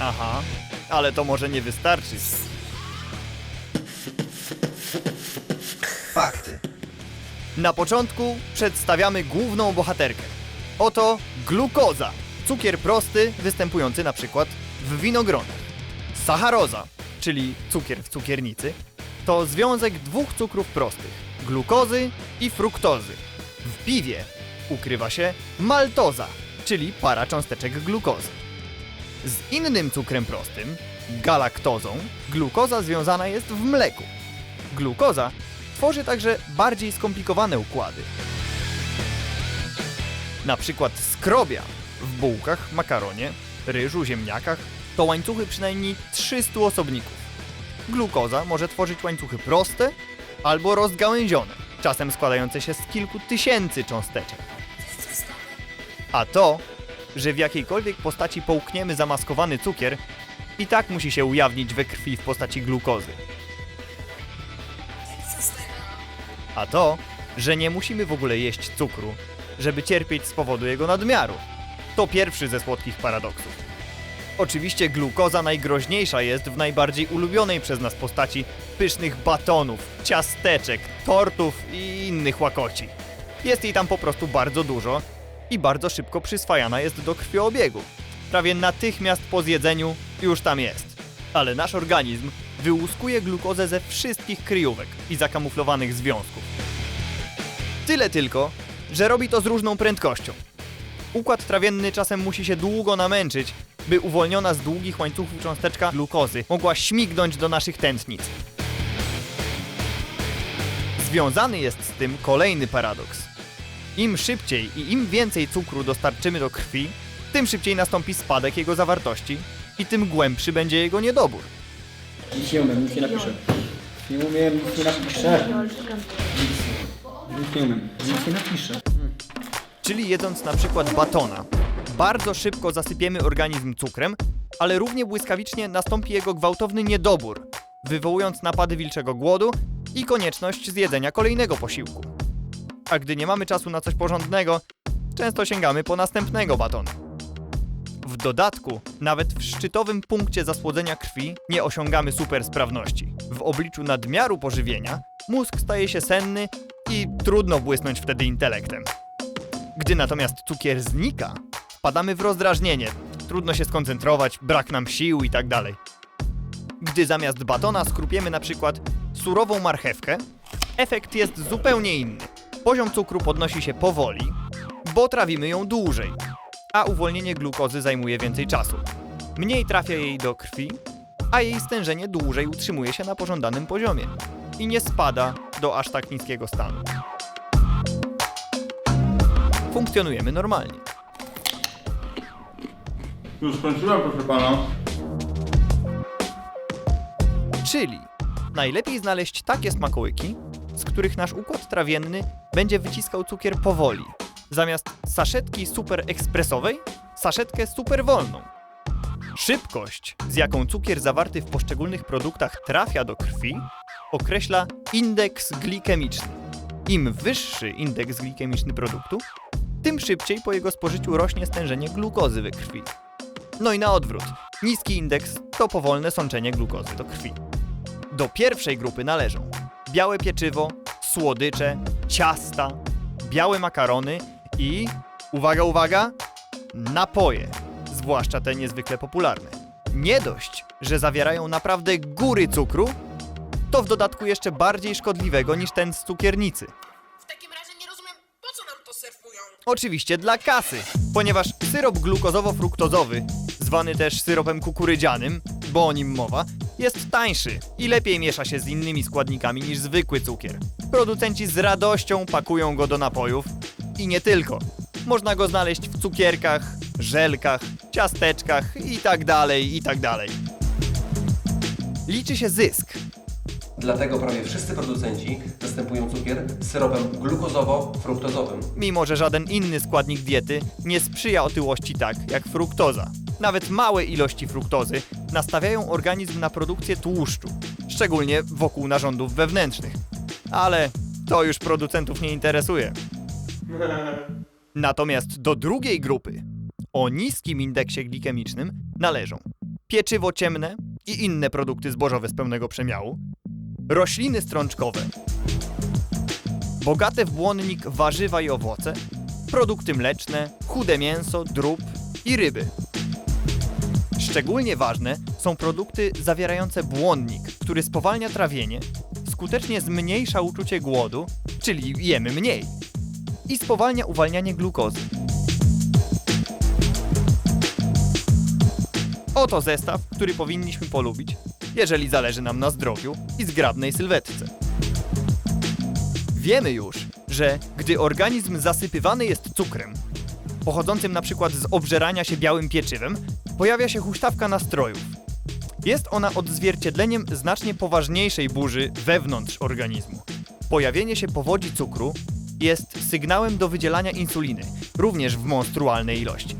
Aha, ale to może nie wystarczy. Fakty. Na początku przedstawiamy główną bohaterkę. Oto glukoza, cukier prosty występujący na przykład w winogronach. Sacharoza, czyli cukier w cukiernicy, to związek dwóch cukrów prostych, glukozy i fruktozy. W piwie ukrywa się maltoza, czyli para cząsteczek glukozy. Z innym cukrem prostym, galaktozą, glukoza związana jest w mleku. Glukoza tworzy także bardziej skomplikowane układy. Na przykład skrobia w bułkach, makaronie, ryżu, ziemniakach to łańcuchy przynajmniej 300 osobników. Glukoza może tworzyć łańcuchy proste albo rozgałęzione, czasem składające się z kilku tysięcy cząsteczek. A to, że w jakiejkolwiek postaci połkniemy zamaskowany cukier, i tak musi się ujawnić we krwi w postaci glukozy. A to, że nie musimy w ogóle jeść cukru, żeby cierpieć z powodu jego nadmiaru. To pierwszy ze słodkich paradoksów. Oczywiście glukoza najgroźniejsza jest w najbardziej ulubionej przez nas postaci pysznych batonów, ciasteczek, tortów i innych łakoci. Jest jej tam po prostu bardzo dużo i bardzo szybko przyswajana jest do krwiobiegu. Prawie natychmiast po zjedzeniu już tam jest. Ale nasz organizm wyłuskuje glukozę ze wszystkich kryjówek i zakamuflowanych związków. Tyle tylko, że robi to z różną prędkością. Układ trawienny czasem musi się długo namęczyć, by uwolniona z długich łańcuchów cząsteczka glukozy mogła śmignąć do naszych tętnic. Związany jest z tym kolejny paradoks. Im szybciej i im więcej cukru dostarczymy do krwi, tym szybciej nastąpi spadek jego zawartości i tym głębszy będzie jego niedobór. Nic nie umiem, nic nie napiszę. Nie umiem, nic nie napiszę. Nic nie umiem, nic nie napiszę. Czyli jedząc na przykład batona, bardzo szybko zasypiemy organizm cukrem, ale równie błyskawicznie nastąpi jego gwałtowny niedobór, wywołując napady wilczego głodu i konieczność zjedzenia kolejnego posiłku. A gdy nie mamy czasu na coś porządnego, często sięgamy po następnego batona. W dodatku, nawet w szczytowym punkcie zasłodzenia krwi nie osiągamy supersprawności. W obliczu nadmiaru pożywienia mózg staje się senny i trudno błysnąć wtedy intelektem. Gdy natomiast cukier znika, wpadamy w rozdrażnienie, trudno się skoncentrować, brak nam sił i tak. Gdy zamiast batona skrupiemy na przykład surową marchewkę, efekt jest zupełnie inny. Poziom cukru podnosi się powoli, bo trawimy ją dłużej, a uwolnienie glukozy zajmuje więcej czasu. Mniej trafia jej do krwi, a jej stężenie dłużej utrzymuje się na pożądanym poziomie i nie spada do aż tak niskiego stanu. Funkcjonujemy normalnie. Już skończyłem, proszę pana. Czyli najlepiej znaleźć takie smakołyki, z których nasz układ trawienny będzie wyciskał cukier powoli. Zamiast saszetki super ekspresowej, saszetkę super wolną. Szybkość, z jaką cukier zawarty w poszczególnych produktach trafia do krwi, określa indeks glikemiczny. Im wyższy indeks glikemiczny produktu, tym szybciej po jego spożyciu rośnie stężenie glukozy we krwi. No i na odwrót. Niski indeks to powolne sączenie glukozy do krwi. Do pierwszej grupy należą białe pieczywo, słodycze, ciasta, białe makarony i uwaga, uwaga, napoje, zwłaszcza te niezwykle popularne. Nie dość, że zawierają naprawdę góry cukru, to w dodatku jeszcze bardziej szkodliwego niż ten z cukiernicy. W takim razie nie rozumiem, po co nam to serwują? Oczywiście dla kasy, ponieważ syrop glukozowo-fruktozowy, zwany też syropem kukurydzianym, bo o nim mowa, jest tańszy i lepiej miesza się z innymi składnikami niż zwykły cukier. Producenci z radością pakują go do napojów i nie tylko. Można go znaleźć w cukierkach, żelkach, ciasteczkach i tak dalej, i tak dalej. Liczy się zysk, Dlatego prawie wszyscy producenci zastępują cukier syropem glukozowo-fruktozowym. mimo że żaden inny składnik diety nie sprzyja otyłości tak jak fruktoza. Nawet małe ilości fruktozy nastawiają organizm na produkcję tłuszczu, szczególnie wokół narządów wewnętrznych. Ale to już producentów nie interesuje. Natomiast do drugiej grupy o niskim indeksie glikemicznym należą pieczywo ciemne i inne produkty zbożowe z pełnego przemiału, rośliny strączkowe, bogate w błonnik warzywa i owoce, produkty mleczne, chude mięso, drób i ryby. Szczególnie ważne są produkty zawierające błonnik, który spowalnia trawienie, skutecznie zmniejsza uczucie głodu, czyli jemy mniej, i spowalnia uwalnianie glukozy. Oto zestaw, który powinniśmy polubić, jeżeli zależy nam na zdrowiu i zgrabnej sylwetce. Wiemy już, że gdy organizm zasypywany jest cukrem, pochodzącym na przykład z obżerania się białym pieczywem, pojawia się huśtawka nastrojów. Jest ona odzwierciedleniem znacznie poważniejszej burzy wewnątrz organizmu. Pojawienie się powodzi cukru jest sygnałem do wydzielania insuliny, również w monstrualnej ilości.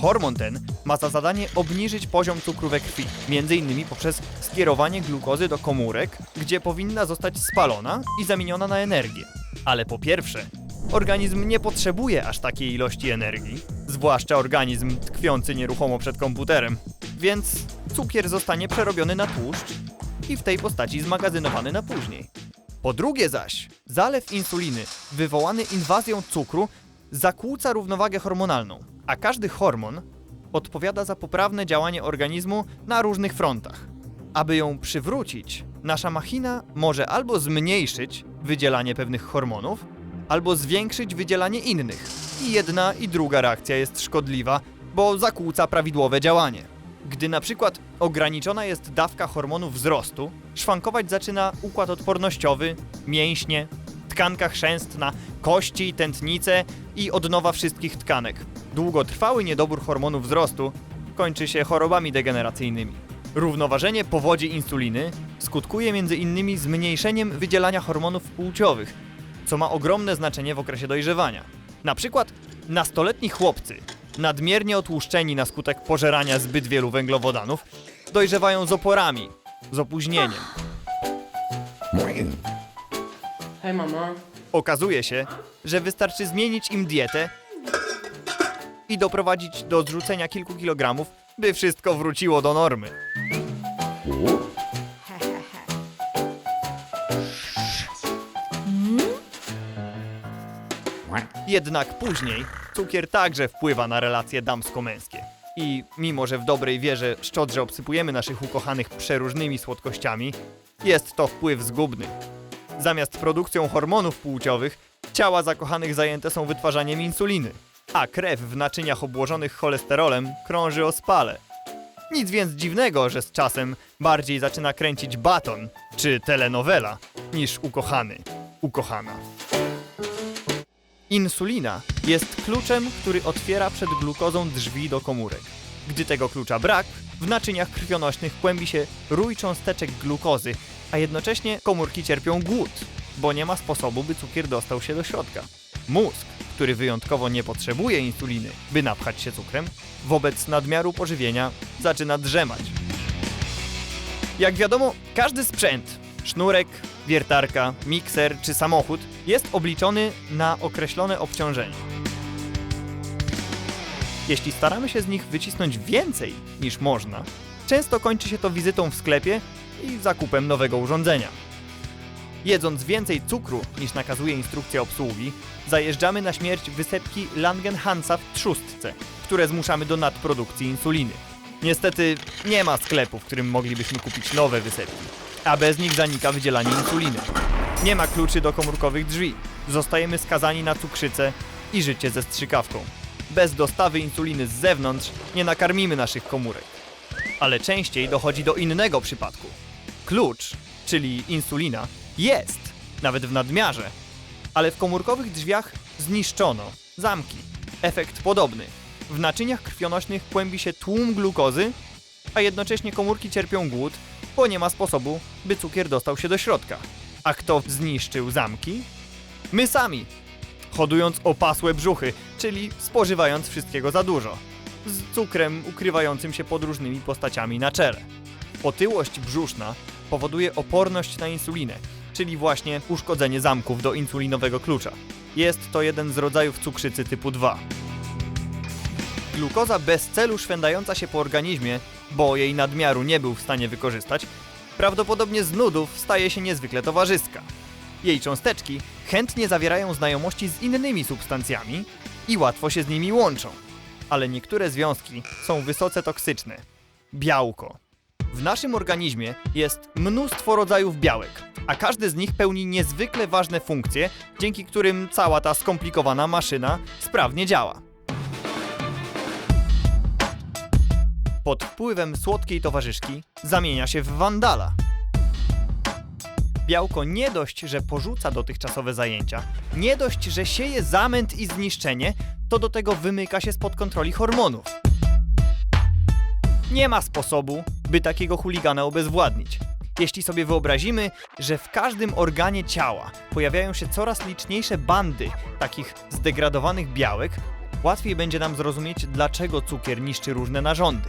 Hormon ten ma za zadanie obniżyć poziom cukru we krwi, m.in. poprzez skierowanie glukozy do komórek, gdzie powinna zostać spalona i zamieniona na energię. Ale po pierwsze, organizm nie potrzebuje aż takiej ilości energii, zwłaszcza organizm tkwiący nieruchomo przed komputerem, więc cukier zostanie przerobiony na tłuszcz i w tej postaci zmagazynowany na później. Po drugie zaś, zalew insuliny wywołany inwazją cukru zakłóca równowagę hormonalną, a każdy hormon odpowiada za poprawne działanie organizmu na różnych frontach. Aby ją przywrócić, nasza machina może albo zmniejszyć wydzielanie pewnych hormonów, albo zwiększyć wydzielanie innych. I jedna i druga reakcja jest szkodliwa, bo zakłóca prawidłowe działanie. Gdy na przykład ograniczona jest dawka hormonu wzrostu, szwankować zaczyna układ odpornościowy, mięśnie, tkanka chrzęstna, kości, tętnice i odnowa wszystkich tkanek. Długotrwały niedobór hormonu wzrostu kończy się chorobami degeneracyjnymi. Równoważenie powodzi insuliny skutkuje innymi zmniejszeniem wydzielania hormonów płciowych, co ma ogromne znaczenie w okresie dojrzewania. Na przykład nastoletni chłopcy, nadmiernie otłuszczeni na skutek pożerania zbyt wielu węglowodanów, dojrzewają z oporami, z opóźnieniem. Hej, mama. Okazuje się, że wystarczy zmienić im dietę i doprowadzić do zrzucenia kilku kilogramów, by wszystko wróciło do normy. Jednak później cukier także wpływa na relacje damsko-męskie. I mimo, że w dobrej wierze szczodrze obsypujemy naszych ukochanych przeróżnymi słodkościami, jest to wpływ zgubny. Zamiast produkcją hormonów płciowych, ciała zakochanych zajęte są wytwarzaniem insuliny, a krew w naczyniach obłożonych cholesterolem krąży o spale. Nic więc dziwnego, że z czasem bardziej zaczyna kręcić baton czy telenowela niż ukochany, ukochana. Insulina jest kluczem, który otwiera przed glukozą drzwi do komórek. Gdy tego klucza brak, w naczyniach krwionośnych kłębi się rój cząsteczek glukozy, a jednocześnie komórki cierpią głód, bo nie ma sposobu, by cukier dostał się do środka. Mózg, który wyjątkowo nie potrzebuje insuliny, by napchać się cukrem, wobec nadmiaru pożywienia zaczyna drzemać. Jak wiadomo, każdy sprzęt sznurek, wiertarka, mikser czy samochód jest obliczony na określone obciążenie. Jeśli staramy się z nich wycisnąć więcej niż można, często kończy się to wizytą w sklepie i zakupem nowego urządzenia. Jedząc więcej cukru niż nakazuje instrukcja obsługi, zajeżdżamy na śmierć wysepki Langenhansa w trzustce, które zmuszamy do nadprodukcji insuliny. Niestety nie ma sklepu, w którym moglibyśmy kupić nowe wysepki, a bez nich zanika wydzielanie insuliny. Nie ma kluczy do komórkowych drzwi. Zostajemy skazani na cukrzycę i życie ze strzykawką. Bez dostawy insuliny z zewnątrz nie nakarmimy naszych komórek. Ale częściej dochodzi do innego przypadku. Klucz, czyli insulina, jest, nawet w nadmiarze, ale w komórkowych drzwiach zniszczono zamki. Efekt podobny. W naczyniach krwionośnych kłębi się tłum glukozy, a jednocześnie komórki cierpią głód, bo nie ma sposobu, by cukier dostał się do środka. A kto zniszczył zamki? My sami, hodując opasłe brzuchy, czyli spożywając wszystkiego za dużo. z cukrem ukrywającym się pod różnymi postaciami na czele. Otyłość brzuszna powoduje oporność na insulinę, czyli właśnie uszkodzenie zamków do insulinowego klucza. Jest to jeden z rodzajów cukrzycy typu 2. Glukoza bez celu szwendająca się po organizmie, bo jej nadmiaru nie był w stanie wykorzystać, prawdopodobnie z nudów staje się niezwykle towarzyska. Jej cząsteczki chętnie zawierają znajomości z innymi substancjami i łatwo się z nimi łączą. Ale niektóre związki są wysoce toksyczne. Białko. W naszym organizmie jest mnóstwo rodzajów białek, a każdy z nich pełni niezwykle ważne funkcje, dzięki którym cała ta skomplikowana maszyna sprawnie działa. Pod wpływem słodkiej towarzyszki zamienia się w wandala. Białko nie dość, że porzuca dotychczasowe zajęcia, nie dość, że sieje zamęt i zniszczenie, to do tego wymyka się spod kontroli hormonów. Nie ma sposobu, by takiego chuligana obezwładnić. Jeśli sobie wyobrazimy, że w każdym organie ciała pojawiają się coraz liczniejsze bandy takich zdegradowanych białek, łatwiej będzie nam zrozumieć, dlaczego cukier niszczy różne narządy.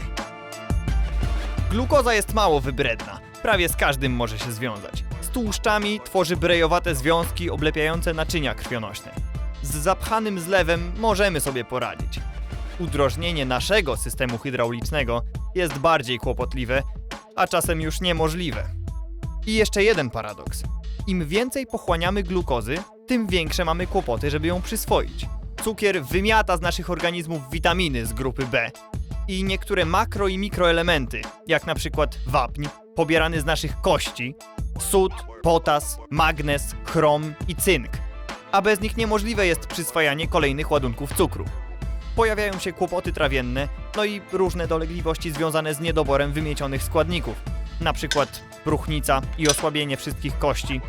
Glukoza jest mało wybredna, prawie z każdym może się związać. Z tłuszczami tworzy brejowate związki oblepiające naczynia krwionośne. Z zapchanym zlewem możemy sobie poradzić. Udrożnienie naszego systemu hydraulicznego jest bardziej kłopotliwe, a czasem już niemożliwe. I jeszcze jeden paradoks. Im więcej pochłaniamy glukozy, tym większe mamy kłopoty, żeby ją przyswoić. Cukier wymiata z naszych organizmów witaminy z grupy B i niektóre makro i mikroelementy, jak na przykład wapń, pobierany z naszych kości, sód, potas, magnez, chrom i cynk. A bez nich niemożliwe jest przyswajanie kolejnych ładunków cukru. Pojawiają się kłopoty trawienne, no i różne dolegliwości związane z niedoborem wymiecionych składników, na przykład próchnica i osłabienie wszystkich kości,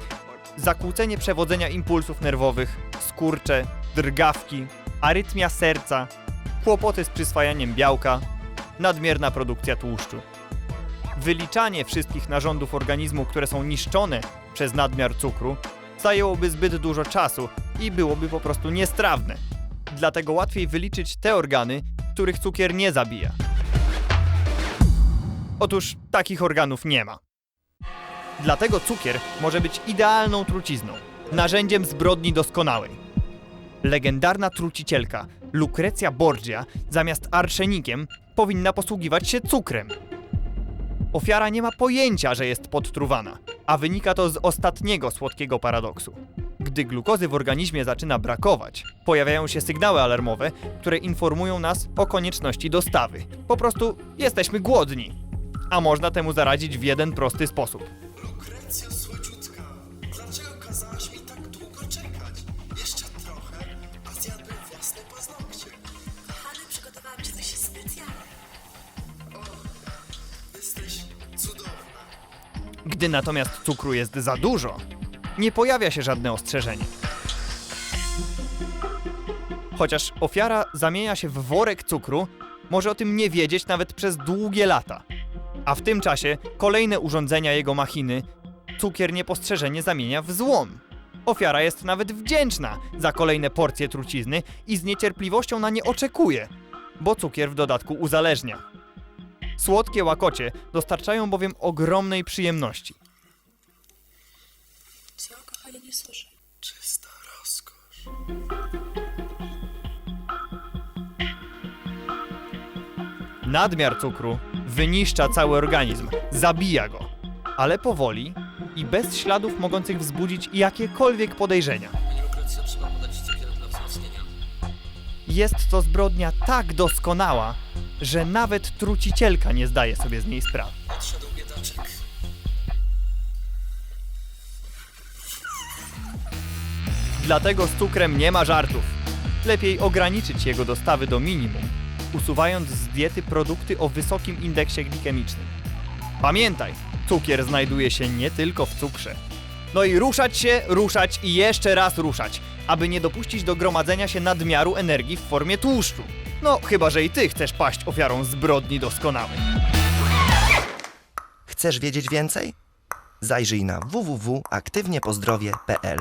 zakłócenie przewodzenia impulsów nerwowych, skurcze, drgawki, arytmia serca, kłopoty z przyswajaniem białka, nadmierna produkcja tłuszczu. Wyliczanie wszystkich narządów organizmu, które są niszczone przez nadmiar cukru, zajęłoby zbyt dużo czasu i byłoby po prostu niestrawne. Dlatego łatwiej wyliczyć te organy, których cukier nie zabija. Otóż takich organów nie ma. Dlatego cukier może być idealną trucizną, narzędziem zbrodni doskonałej. Legendarna trucicielka Lucrecja Borgia zamiast arszenikiem powinna posługiwać się cukrem. Ofiara nie ma pojęcia, że jest podtruwana, a wynika to z ostatniego słodkiego paradoksu. Gdy glukozy w organizmie zaczyna brakować, pojawiają się sygnały alarmowe, które informują nas o konieczności dostawy. Po prostu jesteśmy głodni. A można temu zaradzić w jeden prosty sposób. Gdy natomiast cukru jest za dużo, nie pojawia się żadne ostrzeżenie. Chociaż ofiara zamienia się w worek cukru, może o tym nie wiedzieć nawet przez długie lata. A w tym czasie kolejne urządzenia jego machiny cukier niepostrzeżenie zamienia w złom. Ofiara jest nawet wdzięczna za kolejne porcje trucizny i z niecierpliwością na nie oczekuje, bo cukier w dodatku uzależnia. Słodkie łakocie dostarczają bowiem ogromnej przyjemności. Co, kochanie, nie słyszę. Czysta rozkosz. Nadmiar cukru wyniszcza cały organizm, zabija go, ale powoli i bez śladów mogących wzbudzić jakiekolwiek podejrzenia. Jest to zbrodnia tak doskonała, że nawet trucicielka nie zdaje sobie z niej sprawy. Odszedł biedaczek. Dlatego z cukrem nie ma żartów. Lepiej ograniczyć jego dostawy do minimum, usuwając z diety produkty o wysokim indeksie glikemicznym. Pamiętaj, cukier znajduje się nie tylko w cukrze. No i ruszać się, ruszać i jeszcze raz ruszać, aby nie dopuścić do gromadzenia się nadmiaru energii w formie tłuszczu. No, chyba że i ty chcesz paść ofiarą zbrodni doskonałej. Chcesz wiedzieć więcej? Zajrzyj na www.aktywniepozdrowie.pl